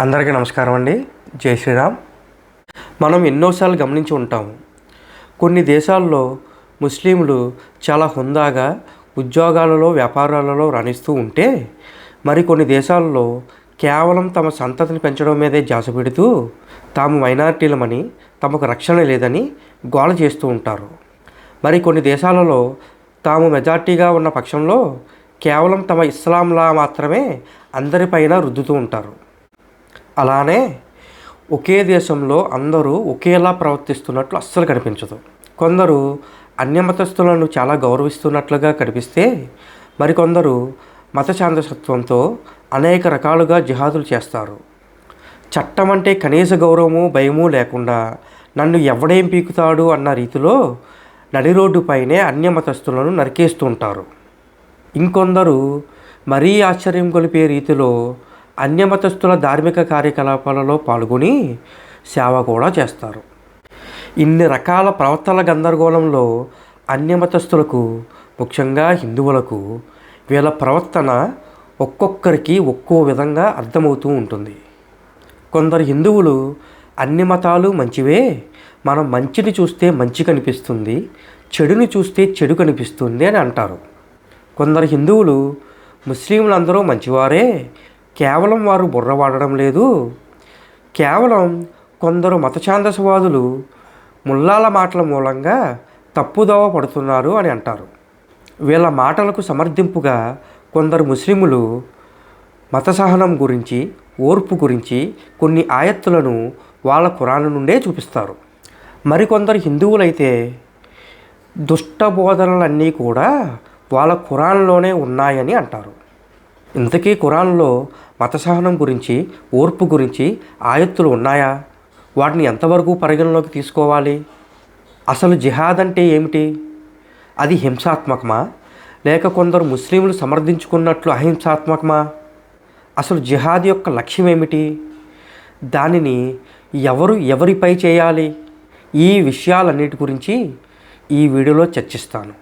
అందరికీ నమస్కారం అండి. జై శ్రీరామ్. మనం ఎన్నోసార్లు గమనించి ఉంటాము. కొన్ని దేశాల్లో ముస్లింలు చాలా హుందాగా ఉద్యోగాలలో వ్యాపారాలలో రాణిస్తూ ఉంటే మరికొన్ని దేశాల్లో కేవలం తమ సంతతిని పెంచడం మీదే జాస పెడుతూ తాము మైనారిటీలమని తమకు రక్షణ లేదని గోల చేస్తూ ఉంటారు. మరి కొన్ని దేశాలలో తాము మెజార్టీగా ఉన్న పక్షంలో కేవలం తమ ఇస్లాంలా మాత్రమే అందరిపైన రుద్దుతూ ఉంటారు. అలానే ఒకే దేశంలో అందరూ ఒకేలా ప్రవర్తిస్తున్నట్లు అస్సలు కనిపించదు. కొందరు అన్యమతస్థులను చాలా గౌరవిస్తున్నట్లుగా కనిపిస్తే మరికొందరు మతశాంతసత్వంతో అనేక రకాలుగా జిహాదులు చేస్తారు. చట్టం అంటే కనీస గౌరవము భయము లేకుండా నన్ను ఎవడేం పీకుతాడు అన్న రీతిలో నడి రోడ్డుపైనే అన్యమతస్థులను నరికేస్తుంటారు ఇంకొందరు మరీ ఆశ్చర్యం కొలిపే రీతిలో అన్యమతస్థుల ధార్మిక కార్యకలాపాలలో పాల్గొని సేవ కూడా చేస్తారు. ఇన్ని రకాల ప్రవర్తన గందరగోళంలో అన్యమతస్థులకు ముఖ్యంగా హిందువులకు వీళ్ళ ప్రవర్తన ఒక్కొక్కరికి ఒక్కో విధంగా అర్థమవుతూ ఉంటుంది. కొందరు హిందువులు అన్ని మతాలు మంచివే మనం మంచిని చూస్తే మంచి కనిపిస్తుంది చెడుని చూస్తే చెడు కనిపిస్తుంది అని అంటారు. కొందరు హిందువులు ముస్లింలందరూ మంచివారే కేవలం వారు బుర్ర వాడడం లేదు. కేవలం కొందరు మతఛాందసవాదులు ముల్లాల మాటల మూలంగా తప్పుదోవ పడుతున్నారు అని అంటారు. వీళ్ళ మాటలకు సమర్థింపుగా కొందరు ముస్లిములు మత సహనం గురించి ఓర్పు గురించి కొన్ని ఆయత్తులను వాళ్ళ కురాన్ నుండే చూపిస్తారు. మరికొందరు హిందువులైతే దుష్ట బోధనలన్నీ కూడా వాళ్ళ ఖురాన్లోనే ఉన్నాయని అంటారు. ఇంతకీ ఖురాన్లో మత సహనం గురించి ఓర్పు గురించి ఆయత్తులు ఉన్నాయా? వాటిని ఎంతవరకు పరిగణలోకి తీసుకోవాలి? అసలు జిహాద్ అంటే ఏమిటి? అది హింసాత్మకమా? లేక కొందరు ముస్లింలు సమర్థించుకున్నట్లు అహింసాత్మకమా? అసలు జిహాద్ యొక్క లక్ష్యం ఏమిటి? దానిని ఎవరు ఎవరిపై చేయాలి? ఈ విషయాలన్నిటి గురించి ఈ వీడియోలో చర్చిస్తాను.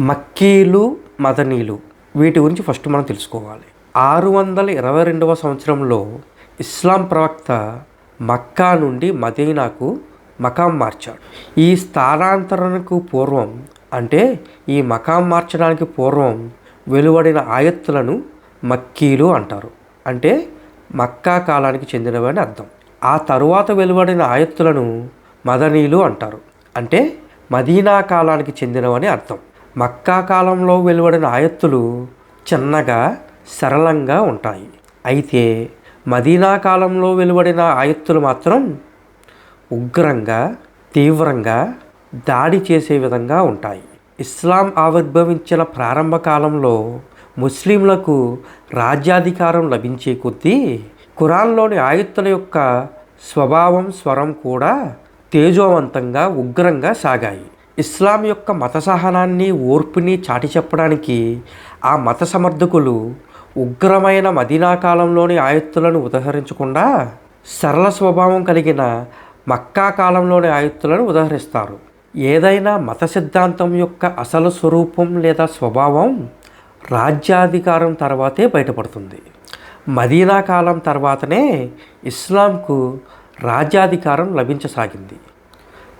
మక్కీలు మదనీలు వీటి గురించి ఫస్ట్ మనం తెలుసుకోవాలి. ఆరు వందల ఇరవై రెండవ సంవత్సరంలో ఇస్లాం ప్రవక్త మక్కా నుండి మదీనాకు మకాం మార్చాడు. ఈ స్థానాంతరణకు పూర్వం అంటే ఈ మకాం మార్చడానికి పూర్వం వెలువడిన ఆయత్తులను మక్కీలు అంటారు. అంటే మక్కా కాలానికి చెందినవని అర్థం. ఆ తరువాత వెలువడిన ఆయత్తులను మదనీలు అంటారు. అంటే మదీనా కాలానికి చెందినవని అర్థం. మక్కా కాలంలో వెలువడిన ఆయత్తులు చిన్నగా సరళంగా ఉంటాయి. అయితే మదీనా కాలంలో వెలువడిన ఆయత్తులు మాత్రం ఉగ్రంగా తీవ్రంగా దాడి చేసే విధంగా ఉంటాయి. ఇస్లాం ఆవిర్భవించిన ప్రారంభ కాలంలో ముస్లింలకు రాజ్యాధికారం లభించే కొద్దీ ఖురాన్లోని ఆయత్తుల యొక్క స్వభావం స్వరం కూడా తేజోవంతంగా ఉగ్రంగా సాగాయి. ఇస్లాం యొక్క మత సహనాన్ని ఓర్పుని చాటి చెప్పడానికి ఆ మత సమర్థకులు ఉగ్రమైన మదీనా కాలంలోని ఆయత్తులను ఉదహరించకుండా సరళ స్వభావం కలిగిన మక్కా కాలంలోని ఆయత్తులను ఉదహరిస్తారు. ఏదైనా మత సిద్ధాంతం యొక్క అసలు స్వరూపం లేదా స్వభావం రాజ్యాధికారం తర్వాతే బయటపడుతుంది. మదీనా కాలం తర్వాతనే ఇస్లాంకు రాజ్యాధికారం లభించసాగింది.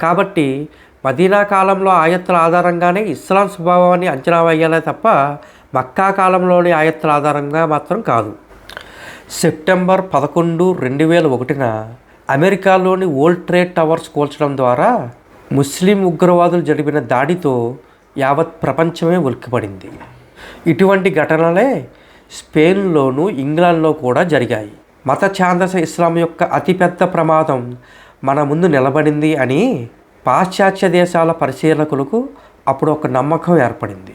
కాబట్టి మదీనా కాలంలో ఆయత్తుల ఆధారంగానే ఇస్లాం స్వభావాన్ని అంచనా వేయాలే తప్ప మక్కా కాలంలోని ఆయత్తుల ఆధారంగా మాత్రం కాదు. సెప్టెంబర్ పదకొండు రెండు వేల ఒకటిన అమెరికాలోని వరల్డ్ ట్రేడ్ టవర్స్ కూల్చడం ద్వారా ముస్లిం ఉగ్రవాదులు జరిపిన దాడితో యావత్ ప్రపంచమే ఉలిక్కిపడింది. ఇటువంటి ఘటనలే స్పెయిన్లోనూ ఇంగ్లాండ్లో కూడా జరిగాయి. మత ఛాందస ఇస్లాం యొక్క అతిపెద్ద ప్రమాదం మన ముందు నిలబడింది అని పాశ్చాత్య దేశాల పరిశీలకులకు అప్పుడు ఒక నమ్మకం ఏర్పడింది.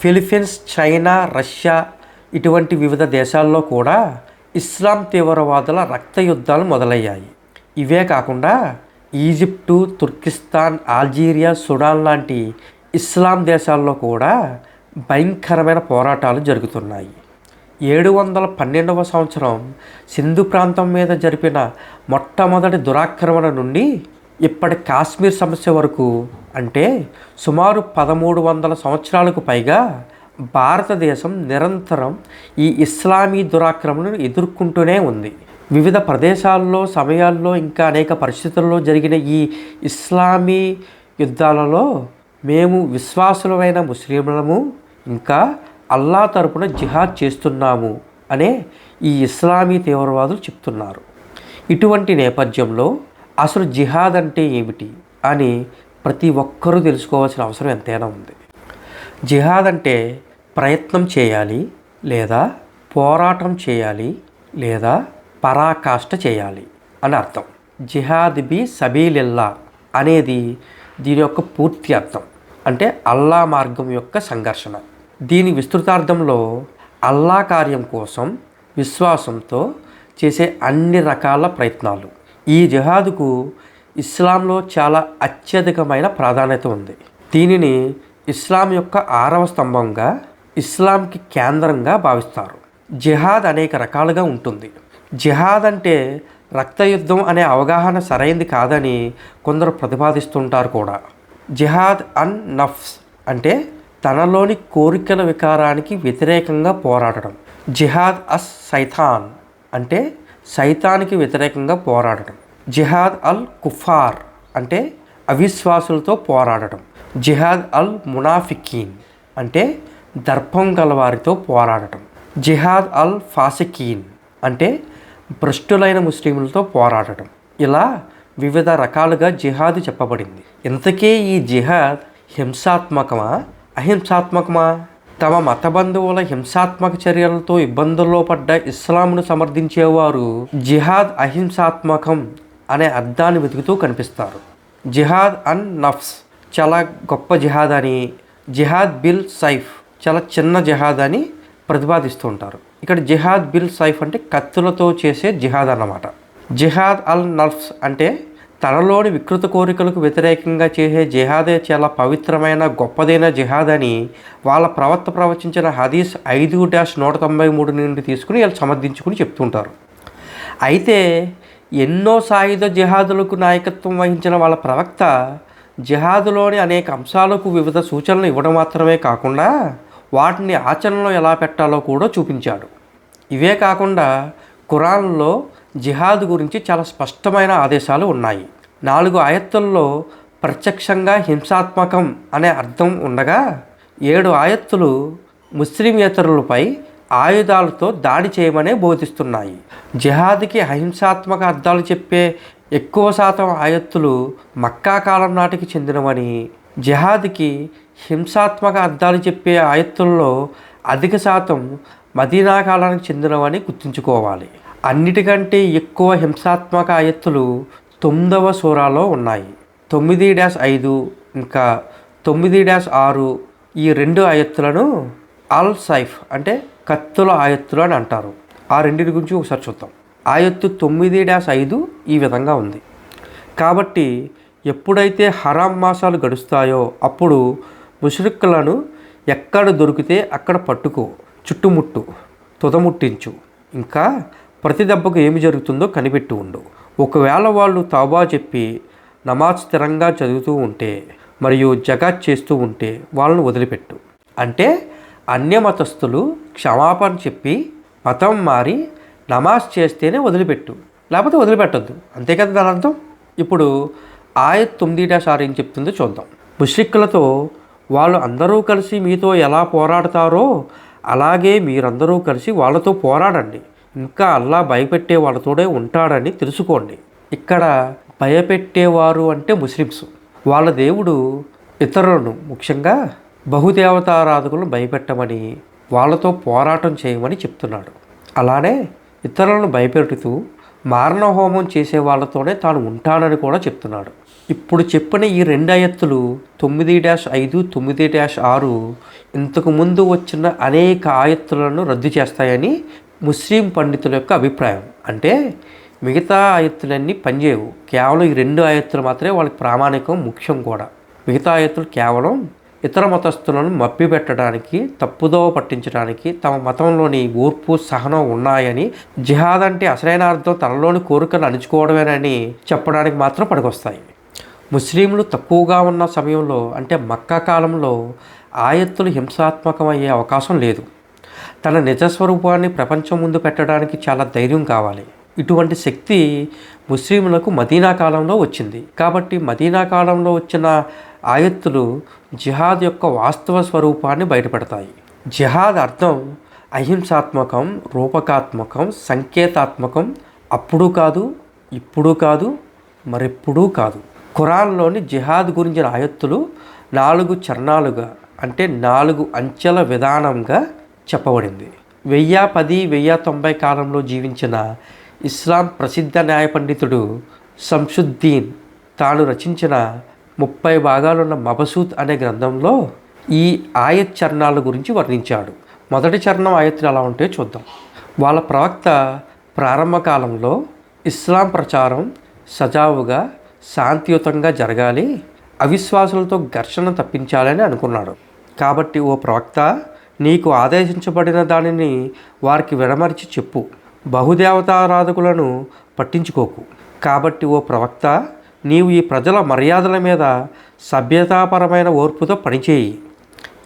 ఫిలిప్పీన్స్ చైనా రష్యా ఇటువంటి వివిధ దేశాల్లో కూడా ఇస్లాం తీవ్రవాదుల రక్త యుద్ధాలు మొదలయ్యాయి. ఇవే కాకుండా ఈజిప్టు తుర్కిస్తాన్ ఆల్జీరియా సుడాన్ లాంటి ఇస్లాం దేశాల్లో కూడా భయంకరమైన పోరాటాలు జరుగుతున్నాయి. ఏడు వందల పన్నెండవ సంవత్సరం సింధు ప్రాంతం మీద జరిపిన మొట్టమొదటి దురాక్రమణ నుండి ఇప్పటి కాశ్మీర్ సమస్య వరకు అంటే సుమారు పదమూడు వందల సంవత్సరాలకు పైగా భారతదేశం నిరంతరం ఈ ఇస్లామీ దురాక్రమణను ఎదుర్కొంటూనే ఉంది. వివిధ ప్రదేశాల్లో సమయాల్లో ఇంకా అనేక పరిస్థితుల్లో జరిగిన ఈ ఇస్లామీ యుద్ధాలలో మేము విశ్వాసులమైన ముస్లింలము ఇంకా అల్లా తరపున జిహాద్ చేస్తున్నాము అనే ఈ ఇస్లామీ తీవ్రవాదులు చెప్తున్నారు. ఇటువంటి నేపథ్యంలో అసలు జిహాద్ అంటే ఏమిటి అని ప్రతి ఒక్కరూ తెలుసుకోవాల్సిన అవసరం ఎంతైనా ఉంది. జిహాద్ అంటే ప్రయత్నం చేయాలి లేదా పోరాటం చేయాలి లేదా పరాకాష్ట చేయాలి అని అర్థం. జిహాద్ బి సబీలిల్లా అనేది దీని యొక్క పూర్తి అర్థం. అంటే అల్లా మార్గం యొక్క సంఘర్షణ. దీని విస్తృతార్థంలో అల్లా కార్యం కోసం విశ్వాసంతో చేసే అన్ని రకాల ప్రయత్నాలు. ఈ జిహాదుకు ఇస్లాంలో చాలా అత్యధికమైన ప్రాధాన్యత ఉంది. దీనిని ఇస్లాం యొక్క ఆరవ స్తంభంగా ఇస్లాంకి కేంద్రంగా భావిస్తారు. జిహాద్ అనేక రకాలుగా ఉంటుంది. జిహాద్ అంటే రక్తయుద్ధం అనే అవగాహన సరైంది కాదని కొందరు ప్రతిపాదిస్తుంటారు కూడా. జిహాద్ అన్ నఫ్స్ అంటే తనలోని కోరికల వికారానికి వ్యతిరేకంగా పోరాడడం జిహాద్ అస్ సైతాన్ అంటే సైతానికి వ్యతిరేకంగా పోరాడటం. జిహాద్ అల్ కుఫార్ అంటే అవిశ్వాసులతో పోరాడటం. జిహాద్ అల్ మునాఫికీన్ అంటే దర్పం గలవారితో పోరాడటం. జిహాద్ అల్ ఫాసికీన్ అంటే భ్రష్టులైన ముస్లింలతో పోరాడటం. ఇలా వివిధ రకాలుగా జిహాద్ చెప్పబడింది. ఇంతకీ ఈ జిహాద్ హింసాత్మకమా? అహింసాత్మకమా? తమ మత బంధువుల హింసాత్మక చర్యలతో ఇబ్బందుల్లో పడ్డ ఇస్లాంను సమర్థించేవారు జిహాద్ అహింసాత్మకం అనే అర్థాన్ని వెతుకుతూ కనిపిస్తారు. జిహాద్ అన్ నఫ్స్ చాలా గొప్ప జిహాద్ అని జిహాద్ బిల్ సైఫ్ చాలా చిన్న జిహాద్ అని ప్రతిపాదిస్తూ ఉంటారు. ఇక్కడ జిహాద్ బిల్ సైఫ్ అంటే కత్తులతో చేసే జిహాద్ అన్నమాట. జిహాద్ అల్ నఫ్స్ అంటే తనలోని వికృత కోరికలకు వ్యతిరేకంగా చేసే జిహాదే చాలా పవిత్రమైన గొప్పదైన జిహాద్ అని వాళ్ళ ప్రవక్త ప్రవచించిన హదీస్ ఐదు డాష్ నూట తొంభై మూడు నుండి తీసుకుని వీళ్ళు సమర్థించుకుని చెప్తుంటారు. అయితే ఎన్నో సాయుధ జిహాదులకు నాయకత్వం వహించిన వాళ్ళ ప్రవక్త జిహాదులోని అనేక అంశాలకు వివిధ సూచనలు ఇవ్వడం మాత్రమే కాకుండా వాటిని ఆచరణలో ఎలా పెట్టాలో కూడా చూపించాడు. ఇవే కాకుండా ఖురాన్లో జిహాద్ గురించి చాలా స్పష్టమైన ఆదేశాలు ఉన్నాయి. నాలుగు ఆయత్తుల్లో ప్రత్యక్షంగా హింసాత్మకం అనే అర్థం ఉండగా ఏడు ఆయత్తులు ముస్లిమేతరులపై ఆయుధాలతో దాడి చేయమనే బోధిస్తున్నాయి. జిహాద్కి అహింసాత్మక అర్థాలు చెప్పే ఎక్కువ శాతం ఆయత్తులు మక్కా కాలం నాటికి చెందినవని జిహాద్కి హింసాత్మక అర్థాలు చెప్పే ఆయత్తుల్లో అధిక శాతం మదీనా కాలానికి చెందినవని గుర్తుంచుకోవాలి. అన్నిటికంటే ఎక్కువ హింసాత్మక ఆయత్తులు తొమ్మిదవ సూరాలో ఉన్నాయి. తొమ్మిది డాష్ ఐదు ఇంకా తొమ్మిది డాష్ ఆరు ఈ రెండు ఆయత్తులను అల్ సైఫ్ అంటే కత్తుల ఆయత్తులు అని అంటారు. ఆ రెండింటి గురించి ఒకసారి చూద్దాం. ఆయత్తు తొమ్మిది డాష్ ఐదు ఈ విధంగా ఉంది. కాబట్టి ఎప్పుడైతే హరాం మాసాలు గడుస్తాయో అప్పుడు ముషరిక్కులను ఎక్కడ దొరికితే అక్కడ పట్టుకో చుట్టుముట్టు తుదముట్టించు. ఇంకా ప్రతి దెబ్బకు ఏమి జరుగుతుందో కనిపెట్టి ఉండు. ఒకవేళ వాళ్ళు తాబా చెప్పి నమాజ్ స్థిరంగా చదువుతూ ఉంటే మరియు జగాత్ చేస్తూ ఉంటే వాళ్ళను వదిలిపెట్టు. అంటే అన్య మతస్థులు క్షమాపణ చెప్పి మతం మారి నమాజ్ చేస్తేనే వదిలిపెట్టు. లేకపోతే వదిలిపెట్టద్దు. అంతే కదా దాని అర్థం? ఇప్పుడు ఆయత్ తొమ్మిది డాష్ ఆరు ఏం చెప్తుందో చూద్దాం. ముష్రిక్కులతో వాళ్ళు అందరూ కలిసి మీతో ఎలా పోరాడతారో అలాగే మీరందరూ కలిసి వాళ్ళతో పోరాడండి. ఇంకా అల్లా భయపెట్టే వాళ్ళతోనే ఉంటాడని తెలుసుకోండి. ఇక్కడ భయపెట్టేవారు అంటే ముస్లిమ్స్. వాళ్ళ దేవుడు ఇతరులను ముఖ్యంగా బహుదేవతారాధకులను భయపెట్టమని వాళ్ళతో పోరాటం చేయమని చెప్తున్నాడు. అలానే ఇతరులను భయపెడుతూ మారణ హోమం చేసే వాళ్ళతోనే తాను ఉంటానని కూడా చెప్తున్నాడు. ఇప్పుడు చెప్పిన ఈ రెండు ఆయత్తులు తొమ్మిది డాష్ ఐదు తొమ్మిది డాష్ ఆరు ఇంతకుముందు వచ్చిన అనేక ఆయత్తులను రద్దు చేస్తాయని ముస్లిం పండితుల యొక్క అభిప్రాయం. అంటే మిగతా ఆయత్తులన్నీ పనిచేయవు. కేవలం ఈ రెండు ఆయత్తులు మాత్రమే వాళ్ళకి ప్రామాణికం ముఖ్యం కూడా. మిగతా ఆయత్తులు కేవలం ఇతర మతస్థులను మభ్యపెట్టడానికి తప్పుదోవ పట్టించడానికి తమ మతంలోని ఓర్పు సహనం ఉన్నాయని జిహాద్ అంటే అసలైన అర్థం తనలోని కోరికలు అణుచుకోవడమేనని చెప్పడానికి మాత్రం పనికొస్తాయి. ముస్లింలు తక్కువగా ఉన్న సమయంలో అంటే మక్కా కాలంలో ఆయత్తులు హింసాత్మకమయ్యే అవకాశం లేదు. తన నిజస్వరూపాన్ని ప్రపంచం ముందు పెట్టడానికి చాలా ధైర్యం కావాలి. ఇటువంటి శక్తి ముస్లింలకు మదీనా కాలంలో వచ్చింది. కాబట్టి మదీనా కాలంలో వచ్చిన ఆయత్తులు జిహాద్ యొక్క వాస్తవ స్వరూపాన్ని బయటపెడతాయి. జిహాద్ అర్థం అహింసాత్మకం రూపకాత్మకం సంకేతాత్మకం అప్పుడు కాదు ఇప్పుడు కాదు మరెప్పుడూ కాదు. ఖురాన్లోని జిహాద్ గురించిన ఆయత్తులు నాలుగు చరణాలుగా అంటే నాలుగు అంచెల విధానంగా చెప్పబడింది. వెయ్యి పది వెయ్యి తొంభై కాలంలో జీవించిన ఇస్లాం ప్రసిద్ధ న్యాయ పండితుడు సంషుద్దీన్ తాను రచించిన ముప్పై భాగాలున్న మబసూద్ అనే గ్రంథంలో ఈ ఆయత్ చరణాల గురించి వర్ణించాడు. మొదటి చరణం ఆయత్తులు ఎలా ఉంటే చూద్దాం. వాళ్ళ ప్రవక్త ప్రారంభ కాలంలో ఇస్లాం ప్రచారం సజావుగా శాంతియుతంగా జరగాలి అవిశ్వాసులతో ఘర్షణ తప్పించాలని అనుకున్నాడు. కాబట్టి ఓ ప్రవక్త నీకు ఆదేశించబడిన దానిని వారికి విడమరిచి చెప్పు. బహుదేవతారాధకులను పట్టించుకోకు. కాబట్టి ఓ ప్రవక్త నీవు ఈ ప్రజల మర్యాదల మీద సభ్యతాపరమైన ఓర్పుతో పనిచేయి.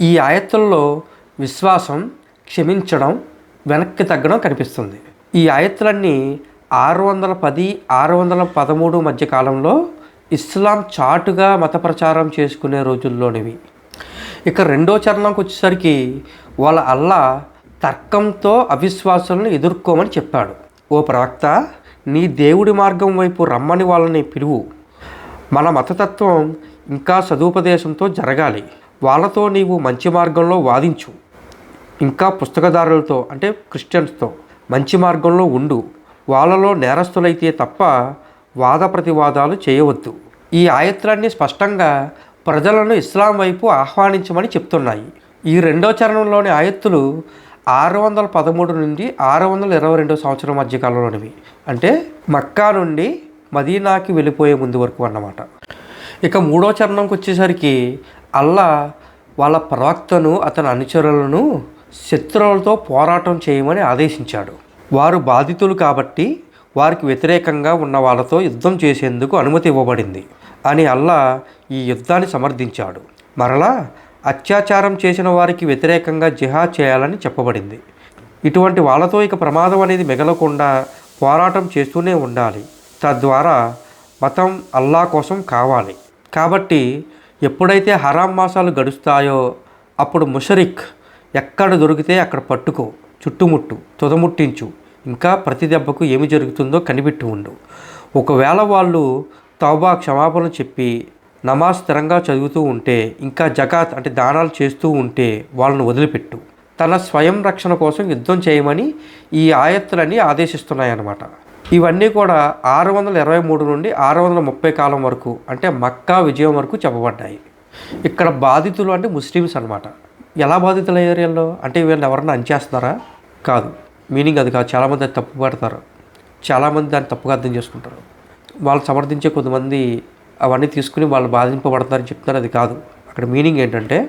ఈ ఆయత్తుల్లో విశ్వాసం క్షమించడం వెనక్కి తగ్గడం కనిపిస్తుంది. ఈ ఆయత్తులన్నీ ఆరు వందల పది ఆరు వందల పదమూడు మధ్య కాలంలో ఇస్లాం చాటుగా మత ప్రచారం చేసుకునే రోజుల్లోనివి. ఇక రెండో చరణంకి వచ్చేసరికి వాళ్ళ అల్లా తర్కంతో అవిశ్వాసాలను ఎదుర్కోమని చెప్పాడు. ఓ ప్రవక్త నీ దేవుడి మార్గం వైపు రమ్మని వాళ్ళని పిలువు. మన మతతత్వం ఇంకా సదుపదేశంతో జరగాలి. వాళ్ళతో నీవు మంచి మార్గంలో వాదించు. ఇంకా పుస్తకదారులతో అంటే క్రిస్టియన్స్తో మంచి మార్గంలో ఉండు. వాళ్ళలో నేరస్తులైతే తప్ప వాద ప్రతివాదాలు చేయవద్దు. ఈ ఆయత్రాన్ని స్పష్టంగా ప్రజలను ఇస్లాం వైపు ఆహ్వానించమని చెప్తున్నాయి. ఈ రెండో చరణంలోని ఆయత్తులు ఆరు వందల పదమూడు నుండి ఆరు వందల ఇరవై రెండో సంవత్సరం మధ్య కాలంలోనివి. అంటే మక్కా నుండి మదీనాకి వెళ్ళిపోయే ముందు వరకు అన్నమాట. ఇక మూడో చరణంకి వచ్చేసరికి అల్లా వాళ్ళ ప్రవక్తను అతని అనుచరులను శత్రువులతో పోరాటం చేయమని ఆదేశించాడు. వారు బాధితులు కాబట్టి వారికి వ్యతిరేకంగా ఉన్న వాళ్ళతో యుద్ధం చేసేందుకు అనుమతి ఇవ్వబడింది. అని అల్లా ఈ యుద్ధాన్ని సమర్థించాడు. మరలా అత్యాచారం చేసిన వారికి వ్యతిరేకంగా జిహాద్ చేయాలని చెప్పబడింది. ఇటువంటి వాళ్ళతో ఇక ప్రమాదం అనేది మిగలకుండా పోరాటం చేస్తూనే ఉండాలి. తద్వారా మతం అల్లా కోసం కావాలి. కాబట్టి ఎప్పుడైతే హరాం మాసాలు గడుస్తాయో అప్పుడు ముషరిక్ ఎక్కడ దొరికితే అక్కడ పట్టుకో చుట్టుముట్టు తుదముట్టించు. ఇంకా ప్రతి దెబ్బకు ఏమి జరుగుతుందో కనిపెట్టి ఉండు. ఒకవేళ వాళ్ళు తౌబా క్షమాపణ చెప్పి నమాజ్ స్థిరంగా చదువుతూ ఉంటే ఇంకా జకాత్ అంటే దానాలు చేస్తూ ఉంటే వాళ్ళను వదిలిపెట్టు. తన స్వయం రక్షణ కోసం యుద్ధం చేయమని ఈ ఆయత్తులన్నీ ఆదేశిస్తున్నాయన్నమాట. ఇవన్నీ కూడా ఆరు వందల ఇరవై మూడు నుండి ఆరు వందల ముప్పై కాలం వరకు అంటే మక్కా విజయం వరకు చెప్పబడ్డాయి. ఇక్కడ బాధితులు అంటే ముస్లిమ్స్ అనమాట ఎలా బాధితులు అయ్యారు వీళ్ళు? అంటే వీళ్ళు ఎవరన్నా అంచేస్తున్నారా? కాదు. మీనింగ్ అది కాదు. చాలామంది అది తప్పు పడతారు చాలామంది దాన్ని తప్పుగా అర్థం చేసుకుంటారు. వాళ్ళు సమర్థించే కొంతమంది అవన్నీ తీసుకుని వాళ్ళు బాధింపబడతారని చెప్తున్నారు అది కాదు. అక్కడ మీనింగ్ ఏంటంటే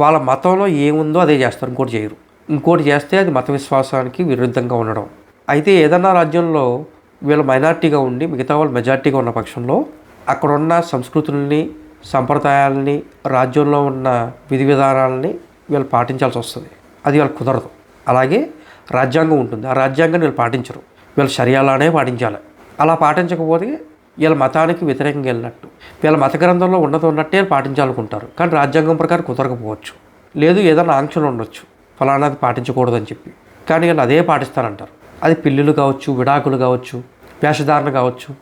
వాళ్ళ మతంలో ఏముందో అదే చేస్తారు ఇంకోటి చేయరు. ఇంకోటి చేస్తే అది మత విశ్వాసానికి విరుద్ధంగా ఉండడం. అయితే ఏదన్నా రాజ్యంలో వీళ్ళు మైనార్టీగా ఉండి మిగతా వాళ్ళు మెజార్టీగా ఉన్న పక్షంలో అక్కడున్న సంస్కృతుల్ని సంప్రదాయాలని రాజ్యంలో ఉన్న విధి విధానాలని వీళ్ళు పాటించాల్సి వస్తుంది. అది వాళ్ళకి కుదరదు. అలాగే రాజ్యాంగం ఉంటుంది. ఆ రాజ్యాంగాన్ని వీళ్ళు పాటించరు. వీళ్ళు షరియాలానే పాటించాలి. అలా పాటించకపోతే వీళ్ళ మతానికి వ్యతిరేకంగా వెళ్ళినట్టు. వీళ్ళ మత గ్రంథంలో ఉన్నది ఉన్నట్టే పాటించాలనుకుంటారు. కానీ రాజ్యాంగం ప్రకారం కుదరకపోవచ్చు. లేదు ఏదైనా ఆంక్షలు ఉండొచ్చు. ఫలానాది పాటించకూడదని చెప్పి. కానీ వీళ్ళు అదే పాటిస్తారంటారు. అది పిల్లులు కావచ్చు విడాకులు కావచ్చు వేషధారణ కావచ్చు.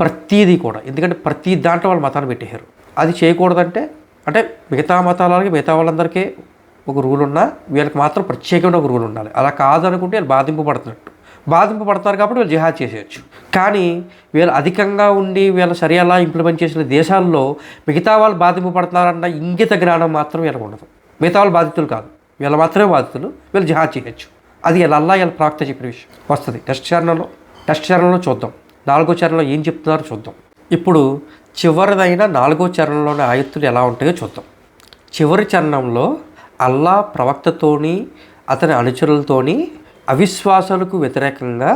ప్రతీది కూడా. ఎందుకంటే ప్రతి దాంట్లో వాళ్ళ మతాన్ని పెట్టేశారు. అది చేయకూడదంటే అంటే మిగతా మతాలకి మిగతా వాళ్ళందరికీ ఒక రూల్ ఉన్నా వీళ్ళకి మాత్రం ప్రత్యేకమైన ఒక రూల్ ఉండాలి. అలా కాదనుకుంటే వీళ్ళు బాధింపబడుతున్నట్టు. బాధింపబడతారు కాబట్టి వీళ్ళు జిహాద్ చేసేయచ్చు. కానీ వీళ్ళు అధికంగా ఉండి వీళ్ళ సరియాలా ఇంప్లిమెంట్ చేసిన దేశాల్లో మిగతా వాళ్ళు బాధింపబడతారన్న ఇంగిత జ్ఞానం మాత్రం వీళ్ళకు ఉండదు. మిగతా వాళ్ళు బాధితులు కాదు. వీళ్ళు మాత్రమే బాధితులు. వీళ్ళు జిహాద్ చేయొచ్చు. అది వీళ్ళ అల్లా వీళ్ళ ప్రాక్త చెప్పిన విషయం. వస్తుంది. టెస్ట్ చరణంలో టెస్ట్ చరణంలో చూద్దాం. నాలుగో చరణంలో ఏం చెప్తున్నారో చూద్దాం. ఇప్పుడు చివరిదైన నాలుగో చరణంలోని ఆయత్తులు ఎలా ఉంటాయో చూద్దాం. చివరి చరణంలో అల్లా ప్రవక్తతోని అతని అనుచరులతోని అవిశ్వాసాలకు వ్యతిరేకంగా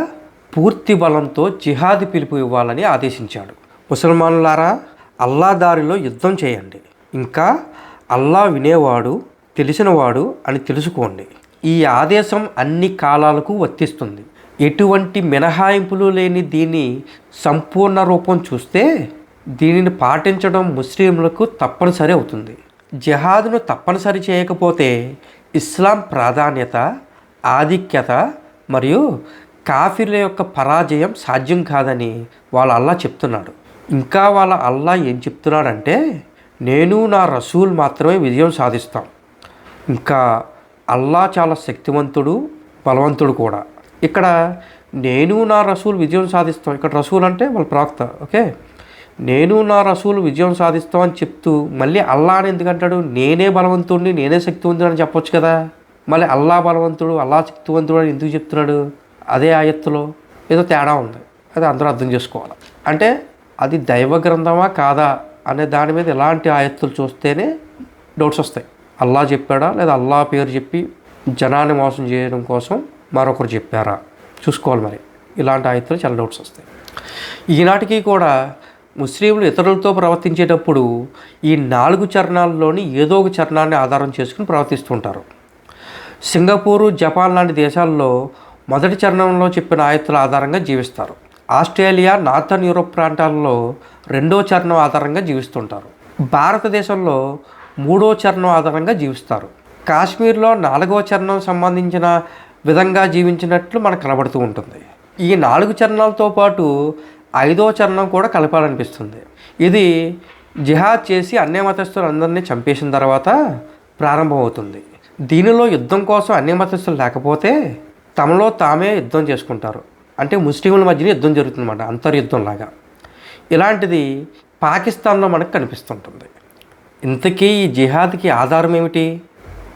పూర్తి బలంతో జిహాది పిలుపు ఇవ్వాలని ఆదేశించాడు. ముసల్మానులారా అల్లా దారిలో యుద్ధం చేయండి. ఇంకా అల్లా వినేవాడు తెలిసినవాడు అని తెలుసుకోండి. ఈ ఆదేశం అన్ని కాలాలకు వర్తిస్తుంది. ఎటువంటి మినహాయింపులు లేని దీని సంపూర్ణ రూపం చూస్తే దీనిని పాటించడం ముస్లింలకు తప్పనిసరి అవుతుంది. జిహాద్ను తప్పనిసరి చేయకపోతే ఇస్లాం ప్రాధాన్యత ఆధిక్యత మరియు కాఫీల యొక్క పరాజయం సాధ్యం కాదని వాళ్ళ అల్లా చెప్తున్నాడు. ఇంకా వాళ్ళ అల్లా ఏం చెప్తున్నాడంటే నేను నా రసూల్ మాత్రమే విజయం సాధిస్తాం. ఇంకా అల్లా చాలా శక్తివంతుడు బలవంతుడు కూడా. ఇక్కడ నేను నా రసూల్ విజయం సాధిస్తాం. ఇక్కడ రసూల్ అంటే వాళ్ళ ప్రవక్త ఓకే? నేను నా రసూలు విజయం సాధిస్తాం అని చెప్తూ మళ్ళీ అల్లా అని ఎందుకంటాడు నేనే బలవంతుడిని నేనే శక్తివంతుడు అని చెప్పొచ్చు కదా. మళ్ళీ అల్లా బలవంతుడు అల్లా శక్తివంతుడు అని ఎందుకు చెప్తున్నాడు? అదే ఆయత్తులో ఏదో తేడా ఉంది. అది అందరూ అర్థం చేసుకోవాలి. అంటే అది దైవ గ్రంథమా కాదా అనే దాని మీద ఎలాంటి ఆయత్తులు చూస్తేనే డౌట్స్ వస్తాయి. అల్లా చెప్పాడా లేదా అల్లా పేరు చెప్పి జనాన్ని మోసం చేయడం కోసం మరొకరు చెప్పారా? చూసుకోవాలి మరి. ఇలాంటి ఆయత్తులు చాలా డౌట్స్ వస్తాయి. ఈనాటికి కూడా ముస్లింలు ఇతరులతో ప్రవర్తించేటప్పుడు ఈ నాలుగు చరణాల్లోని ఏదో ఒక చరణాన్ని ఆధారం చేసుకుని ప్రవర్తిస్తుంటారు. సింగపూరు జపాన్ లాంటి దేశాల్లో మొదటి చరణంలో చెప్పిన ఆయత్తుల ఆధారంగా జీవిస్తారు. ఆస్ట్రేలియా నార్థన్ యూరోప్ ప్రాంతాల్లో రెండో చరణం ఆధారంగా జీవిస్తుంటారు. భారతదేశంలో మూడో చరణం ఆధారంగా జీవిస్తారు. కాశ్మీర్లో నాలుగో చరణం సంబంధించిన విధంగా జీవించినట్లు మనకు కనబడుతూ ఉంటుంది. ఈ నాలుగు చరణాలతో పాటు ఐదో చరణం కూడా కలపాలనిపిస్తుంది. ఇది జిహాద్ చేసి అన్య మతస్థులందరినీ చంపేసిన తర్వాత ప్రారంభమవుతుంది. దీనిలో యుద్ధం కోసం అన్ని మతస్థులు లేకపోతే తమలో తామే యుద్ధం చేసుకుంటారు. అంటే ముస్లింల మధ్యన యుద్ధం జరుగుతుందన్నమాట అంతర్యుద్ధంలాగా. ఇలాంటిది పాకిస్తాన్లో మనకు కనిపిస్తుంటుంది. ఇంతకీ ఈ జిహాద్కి ఆధారం ఏమిటి?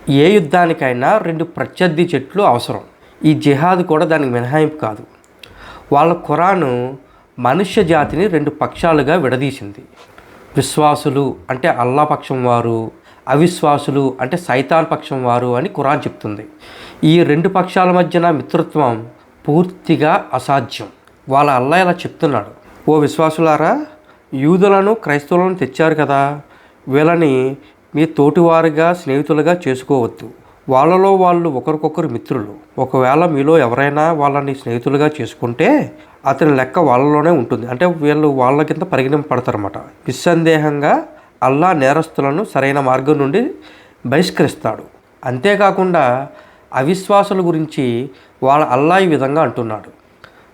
ఏ యుద్ధానికైనా రెండు ప్రత్యర్థి చెట్లు అవసరం. ఈ జిహాద్ కూడా దానికి మినహాయింపు కాదు. వాళ్ళ ఖురాను మనుష్య జాతిని రెండు పక్షాలుగా విడదీసింది. విశ్వాసులు అంటే అల్లా పక్షం వారు అవిశ్వాసులు అంటే సైతాన్ పక్షం వారు అని ఖురాన్ చెప్తుంది. ఈ రెండు పక్షాల మధ్యన మిత్రత్వం పూర్తిగా అసాధ్యం. వాళ్ళ అల్లా ఇలా చెప్తున్నాడు. ఓ విశ్వాసులారా యూదులను క్రైస్తవులను తెచ్చారు కదా. వీళ్ళని మీ తోటివారుగా స్నేహితులుగా చేసుకోవద్దు. వాళ్ళలో వాళ్ళు ఒకరికొకరు మిత్రులు. ఒకవేళ మీలో ఎవరైనా వాళ్ళని స్నేహితులుగా చేసుకుంటే అతని లెక్క వాళ్ళలోనే ఉంటుంది. అంటే వీళ్ళు వాళ్ళ కింద పరిగణింపడతారన్నమాట నిస్సందేహంగా అల్లా నేరస్తులను సరైన మార్గం నుండి బహిష్కరిస్తాడు. అంతేకాకుండా అవిశ్వాసుల గురించి వాళ్ళ అల్లా ఈ విధంగా అంటున్నాడు.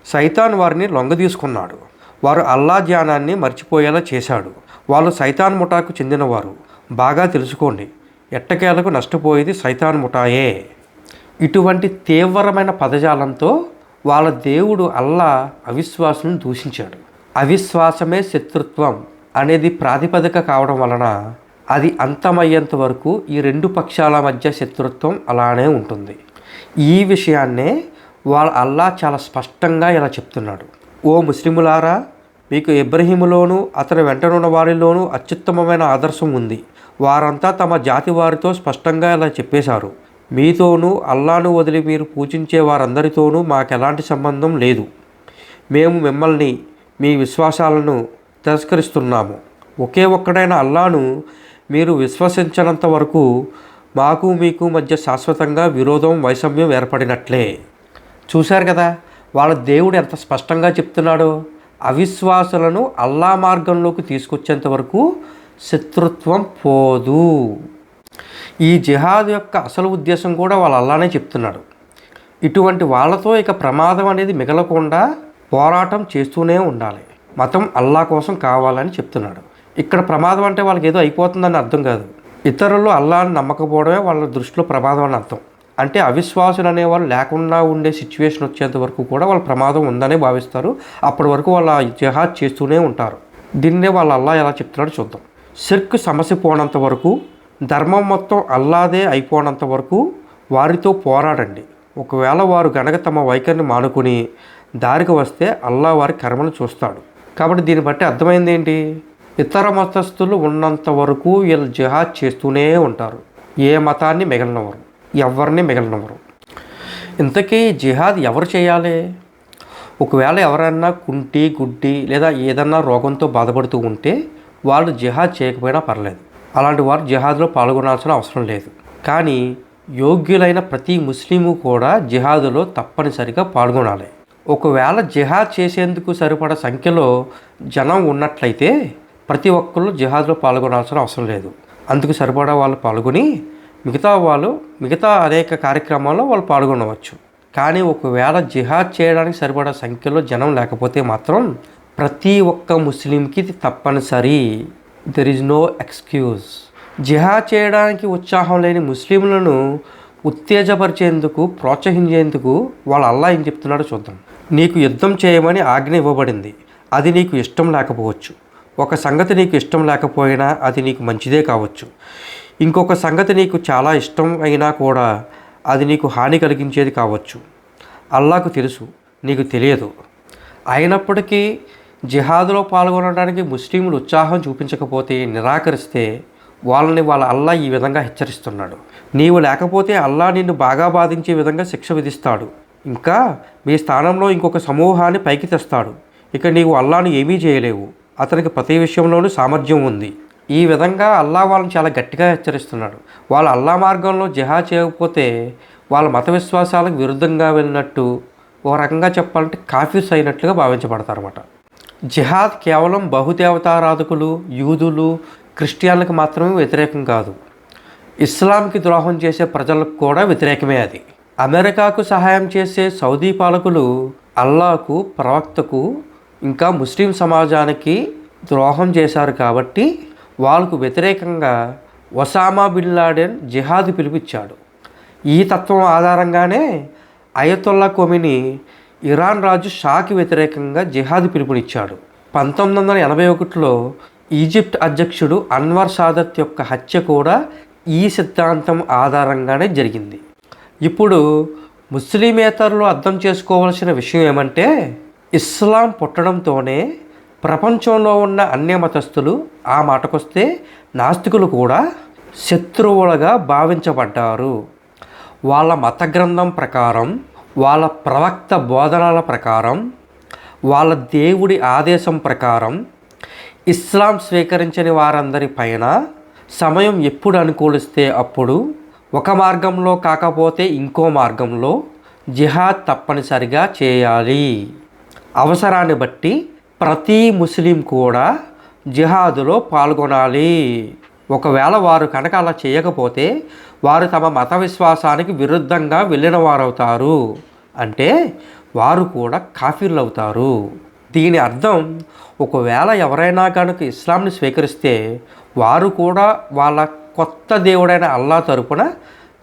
సైతాన్ వారిని లొంగదీసుకున్నాడు. వారు అల్లా ధ్యానాన్ని మర్చిపోయేలా చేశాడు. వాళ్ళు సైతాన్ ముఠాకు చెందినవారు. బాగా తెలుసుకోండి. ఎట్టకేలకు నష్టపోయేది సైతాన్ ముఠాయే. ఇటువంటి తీవ్రమైన పదజాలంతో వాళ్ళ దేవుడు అల్లా అవిశ్వాసులను దూషించాడు. అవిశ్వాసమే శత్రుత్వం. అనేది ప్రాతిపదిక కావడం వలన అది అంతమయ్యేంత వరకు ఈ రెండు పక్షాల మధ్య శత్రుత్వం అలానే ఉంటుంది. ఈ విషయాన్నే వాళ్ళ అల్లా చాలా స్పష్టంగా ఇలా చెప్తున్నాడు. ఓ ముస్లిములారా మీకు ఇబ్రహీములోనూ అతని వెంటనున్న వారిలోనూ అత్యుత్తమమైన ఆదర్శం ఉంది. వారంతా తమ జాతి వారితో స్పష్టంగా ఇలా చెప్పేశారు. మీతోనూ అల్లాను వదిలి మీరు పూజించే వారందరితోనూ మాకెలాంటి సంబంధం లేదు. మేము మిమ్మల్ని మీ విశ్వాసాలను తిరస్కరిస్తున్నాము. ఒకే ఒక్కడైన అల్లాను మీరు విశ్వసించనంత వరకు మాకు మీకు మధ్య శాశ్వతంగా విరోధం వైషమ్యం ఏర్పడినట్లే. చూశారు కదా వాళ్ళ దేవుడు ఎంత స్పష్టంగా చెప్తున్నాడో. అవిశ్వాసులను అల్లా మార్గంలోకి తీసుకొచ్చేంత వరకు శత్రుత్వం పోదు. ఈ జిహాద్ యొక్క అసలు ఉద్దేశం కూడా వాళ్ళు అల్లానే చెప్తున్నాడు. ఇటువంటి వాళ్ళతో ఇక ప్రమాదం అనేది మిగలకుండా పోరాటం చేస్తూనే ఉండాలి. మతం అల్లా కోసం కావాలని చెప్తున్నాడు. ఇక్కడ ప్రమాదం అంటే వాళ్ళకి ఏదో అయిపోతుందని అర్థం కాదు. ఇతరులు అల్లాని నమ్మకపోవడమే వాళ్ళ దృష్టిలో ప్రమాదం అని అర్థం. అంటే అవిశ్వాసులు అనేవాళ్ళు లేకుండా ఉండే సిచ్యువేషన్ వచ్చేంత వరకు కూడా వాళ్ళ ప్రమాదం ఉందనే భావిస్తారు. అప్పటి వరకు వాళ్ళ జిహాద్ చేస్తూనే ఉంటారు. దీన్నే వాళ్ళ అల్లా ఎలా చెప్తున్నాడో చూద్దాం. సిర్క్ సమస్య పోనంత వరకు ధర్మం మొత్తం అల్లాదే అయిపోనంత వరకు వారితో పోరాడండి. ఒకవేళ వారు గనక తమ వైఖరిని మానుకుని దారికి వస్తే అల్లా వారి కర్మను చూస్తాడు. కాబట్టి దీన్ని బట్టి అర్థమైంది ఏంటి? ఇతర మతస్థులు ఉన్నంత వరకు వీళ్ళు జిహాద్ చేస్తూనే ఉంటారు. ఏ మతాన్ని మిగలనవరు. ఎవరిని మిగలనవరు. ఇంతకీ జిహాద్ ఎవరు చేయాలి? ఒకవేళ ఎవరైనా కుంటి గుడ్డి లేదా ఏదన్నా రోగంతో బాధపడుతూ ఉంటే వాళ్ళు జిహాద్ చేయకపోయినా పర్లేదు. అలాంటి వారు జిహాద్లో పాల్గొనాల్సిన అవసరం లేదు. కానీ యోగ్యులైన ప్రతి ముస్లిము కూడా జిహాదులో తప్పనిసరిగా పాల్గొనాలి. ఒకవేళ జిహాద్ చేసేందుకు సరిపడ సంఖ్యలో జనం ఉన్నట్లయితే ప్రతి ఒక్కళ్ళు జిహాద్లో పాల్గొనాల్సిన అవసరం లేదు. అందుకు సరిపడా వాళ్ళు పాల్గొని మిగతా వాళ్ళు మిగతా అనేక కార్యక్రమాల్లో వాళ్ళు పాల్గొనవచ్చు. కానీ ఒకవేళ జిహాద్ చేయడానికి సరిపడా సంఖ్యలో జనం లేకపోతే మాత్రం ప్రతి ఒక్క ముస్లింకి ఇది తప్పనిసరి. దెర్ ఇస్ నో ఎక్స్క్యూజ్ జిహాద్ చేయడానికి ఉత్సాహం లేని ముస్లింలను ఉత్తేజపరిచేందుకు ప్రోత్సహించేందుకు వాళ్ళ అల్లా ఏం చెప్తున్నాడో చూద్దాం. నీకు యుద్ధం చేయమని ఆజ్ఞ ఇవ్వబడింది. అది నీకు ఇష్టం లేకపోవచ్చు. ఒక సంగతి నీకు ఇష్టం లేకపోయినా అది నీకు మంచిదే కావచ్చు. ఇంకొక సంగతి నీకు చాలా ఇష్టం అయినా కూడా అది నీకు హాని కలిగించేది కావచ్చు. అల్లాకు తెలుసు నీకు తెలియదు. అయినప్పటికీ జిహాదులో పాల్గొనడానికి ముస్లింలు ఉత్సాహం చూపించకపోతే నిరాకరిస్తే వాళ్ళని వాళ్ళ అల్లా ఈ విధంగా హెచ్చరిస్తున్నాడు. నీవు లేకపోతే అల్లా నిన్ను బాగా బాధించే విధంగా శిక్ష విధిస్తాడు. ఇంకా మీ స్థానంలో ఇంకొక సమూహాన్ని పైకి తెస్తాడు. ఇక నీవు అల్లాను ఏమీ చేయలేవు. అతనికి ప్రతి విషయంలోనూ సామర్థ్యం ఉంది. ఈ విధంగా అల్లా వాళ్ళని చాలా గట్టిగా హెచ్చరిస్తున్నాడు. వాళ్ళ అల్లా మార్గంలో జిహా చేయకపోతే వాళ్ళ మత విశ్వాసాలకు విరుద్ధంగా వెళ్ళినట్టు ఓ రకంగా చెప్పాలంటే కాఫీస్ అయినట్లుగా భావించబడతారన్నమాట. జిహాద్ కేవలం బహుదేవతారాధకులు యూదులు క్రిస్టియన్లకు మాత్రమే వ్యతిరేకం కాదు. ఇస్లాంకి ద్రోహం చేసే ప్రజలకు కూడా వ్యతిరేకమే అది. అమెరికాకు సహాయం చేసే సౌదీ పాలకులు అల్లాకు ప్రవక్తకు ఇంకా ముస్లిం సమాజానికి ద్రోహం చేశారు కాబట్టి వాళ్ళకు వ్యతిరేకంగా ఒసామా బిన్ లాడెన్ జిహాద్ పిలిపించాడు. ఈ తత్వం ఆధారంగానే అయతుల్లా కొమిని ఇరాన్ రాజు షాకి వ్యతిరేకంగా జిహాద్ పిలుపునిచ్చాడు. పంతొమ్మిది వందల ఎనభై ఒకటిలో ఈజిప్ట్ అధ్యక్షుడు అన్వర్ సాదత్ యొక్క హత్య కూడా ఈ సిద్ధాంతం ఆధారంగానే జరిగింది. ఇప్పుడు ముస్లిమేతరులు అర్థం చేసుకోవాల్సిన విషయం ఏమంటే ఇస్లాం పుట్టడంతోనే ప్రపంచంలో ఉన్న అన్య మతస్థులు ఆ మాటకొస్తే నాస్తికులు కూడా శత్రువులుగా భావించబడ్డారు. వాళ్ళ మత గ్రంథం ప్రకారం వాళ్ళ ప్రవక్త బోధనల ప్రకారం వాళ్ళ దేవుడి ఆదేశం ప్రకారం ఇస్లాం స్వీకరించని వారందరి పైన సమయం ఎప్పుడు అనుకూలిస్తే అప్పుడు ఒక మార్గంలో కాకపోతే ఇంకో మార్గంలో జిహాద్ తప్పనిసరిగా చేయాలి. అవసరాన్ని బట్టి ప్రతి ముస్లిం కూడా జిహాదులో పాల్గొనాలి. ఒకవేళ వారు కనుక అలా చేయకపోతే వారు తమ మత విశ్వాసానికి విరుద్ధంగా వెళ్ళిన వారవుతారు. అంటే వారు కూడా కాఫీర్లు అవుతారు దీని అర్థం ఒకవేళ ఎవరైనా కనుక ఇస్లాంని స్వీకరిస్తే వారు కూడా వాళ్ళ కొత్త దేవుడైన అల్లా తరపున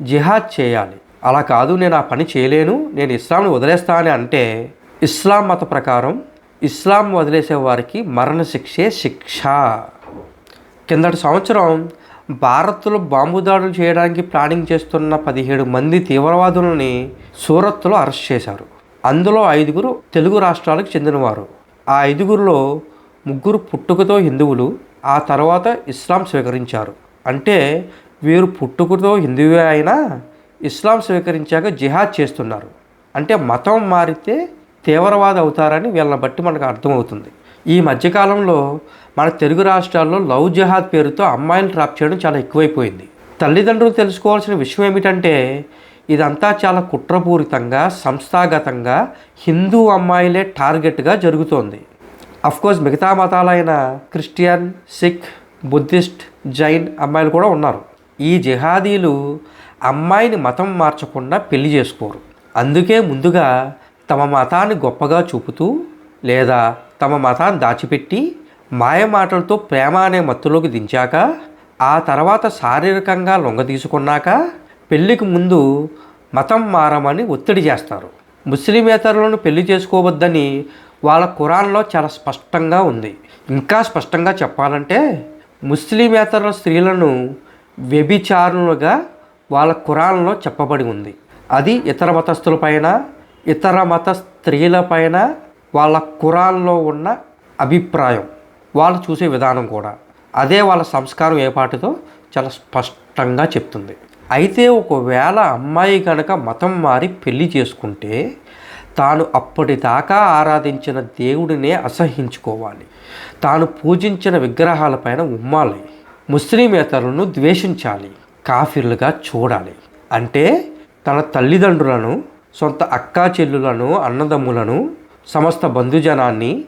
జిహాద్ చేయాలి. అలా కాదు నేను ఆ పని చేయలేను నేను ఇస్లాంని వదిలేస్తా అని అంటే ఇస్లాం మత ప్రకారం ఇస్లాం వదిలేసే వారికి మరణశిక్షే శిక్ష. కిందటి సంవత్సరం భారత్లో బాంబు దాడులు చేయడానికి ప్లానింగ్ చేస్తున్న పదిహేడు మంది తీవ్రవాదులని సూరత్లో అరెస్ట్ చేశారు. అందులో ఐదుగురు తెలుగు రాష్ట్రాలకు చెందినవారు. ఆ ఐదుగురిలో ముగ్గురు పుట్టుకతో హిందువులు ఆ తర్వాత ఇస్లాం స్వీకరించారు. అంటే వీరు పుట్టుకతో హిందువే అయినా ఇస్లాం స్వీకరించాక జిహాద్ చేస్తున్నారు. అంటే మతం మారితే తీవ్రవాద అవుతారని వీళ్ళని బట్టి మనకు అర్థమవుతుంది. ఈ మధ్యకాలంలో మన తెలుగు రాష్ట్రాల్లో లవ్ జిహాద్ పేరుతో అమ్మాయిలు ట్రాప్ చేయడం చాలా ఎక్కువైపోయింది. తల్లిదండ్రులు తెలుసుకోవాల్సిన విషయం ఏమిటంటే ఇదంతా చాలా కుట్రపూరితంగా సంస్థాగతంగా హిందూ అమ్మాయిలే టార్గెట్గా జరుగుతోంది. అఫ్కోర్స్ మిగతా మతాలైన క్రిస్టియన్ సిక్ బుద్ధిస్ట్ జైన్ అమ్మాయిలు కూడా ఉన్నారు. ఈ జిహాదీలు అమ్మాయిని మతం మార్చకుండా పెళ్ళి చేసుకోరు. అందుకే ముందుగా తమ మతాన్ని గొప్పగా చూపుతూ లేదా తమ మతాన్ని దాచిపెట్టి మాయ మాటలతో ప్రేమ అనే మత్తులోకి దించాక ఆ తర్వాత శారీరకంగా లొంగ తీసుకున్నాక పెళ్ళికి ముందు మతం మారమని ఒత్తిడి చేస్తారు. ముస్లిమేతరులను పెళ్ళి చేసుకోవద్దని వాళ్ళ ఖురాన్లో చాలా స్పష్టంగా ఉంది. ఇంకా స్పష్టంగా చెప్పాలంటే ముస్లిమేతర స్త్రీలను వ్యభిచారులుగా వాళ్ళ ఖురాన్లో చెప్పబడి ఉంది. అది ఇతర మతస్థులపైన ఇతర మత స్త్రీలపైన వాళ్ళ ఖురాన్లో ఉన్న అభిప్రాయం. వాళ్ళు చూసే విధానం కూడా. అదే వాళ్ళ సంస్కారం ఏపాటితో చాలా స్పష్టంగా చెప్తుంది. అయితే ఒకవేళ అమ్మాయి కనుక మతం మారి పెళ్ళి చేసుకుంటే తాను అప్పటిదాకా ఆరాధించిన దేవుడినే అసహించుకోవాలి తాను పూజించిన విగ్రహాలపైన ఉమ్మాలి. ముస్లిమేతరులను ద్వేషించాలి. కాఫీర్లుగా చూడాలి. అంటే తన తల్లిదండ్రులను సొంత అక్కా చెల్లులను అన్నదమ్ములను సమస్త బంధుజనాన్ని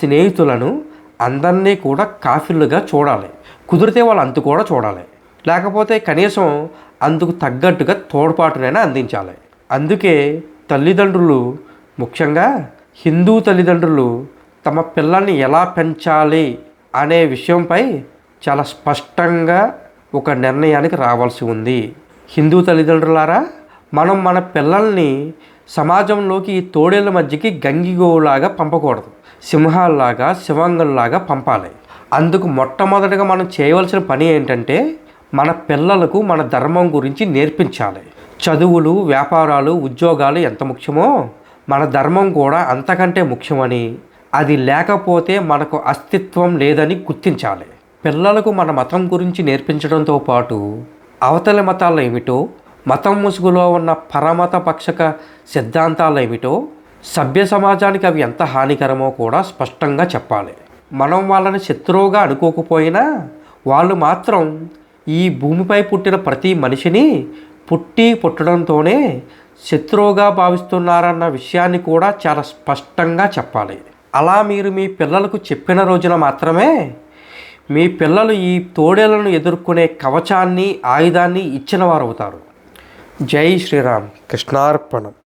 స్నేహితులను అందరినీ కూడా కాఫీలుగా చూడాలి. కుదిరితే వాళ్ళు అంతు కూడా చూడాలి. లేకపోతే కనీసం అందుకు తగ్గట్టుగా తోడ్పాటునైనా అందించాలి. అందుకే తల్లిదండ్రులు ముఖ్యంగా హిందూ తల్లిదండ్రులు తమ పిల్లల్ని ఎలా పెంచాలి అనే విషయంపై చాలా స్పష్టంగా ఒక నిర్ణయానికి రావాల్సి ఉంది. హిందూ తల్లిదండ్రులారా మనం మన పిల్లల్ని సమాజంలోకి ఈ తోడేళ్ళ మధ్యకి గంగిగోవులాగా పంపకూడదు. సింహాల్లాగా శివంగంలాగా పంపాలి. అందుకు మొట్టమొదటిగా మనం చేయవలసిన పని ఏంటంటే మన పిల్లలకు మన ధర్మం గురించి నేర్పించాలి. చదువులు వ్యాపారాలు ఉద్యోగాలు ఎంత ముఖ్యమో మన ధర్మం కూడా అంతకంటే ముఖ్యమని. అది లేకపోతే మనకు అస్తిత్వం లేదని గుర్తించాలి. పిల్లలకు మన మతం గురించి నేర్పించడంతో పాటు అవతలి మతాలు ఏమిటో మతం ముసుగులో ఉన్న పరమత పక్షక సిద్ధాంతాలు ఏమిటో సభ్య సమాజానికి అవి ఎంత హానికరమో కూడా స్పష్టంగా చెప్పాలి. మనం వాళ్ళని శత్రువుగా అనుకోకపోయినా వాళ్ళు మాత్రం ఈ భూమిపై పుట్టిన ప్రతి మనిషిని పుట్టి పుట్టడంతోనే శత్రువుగా భావిస్తున్నారన్న విషయాన్ని కూడా చాలా స్పష్టంగా చెప్పాలి. అలా మీరు మీ పిల్లలకు చెప్పిన రోజున మాత్రమే మీ పిల్లలు ఈ తోడేలను ఎదుర్కొనే కవచాన్ని ఆయుధాన్ని ఇచ్చిన వారు అవుతారు జై శ్రీరామ్. కృష్ణార్పణం.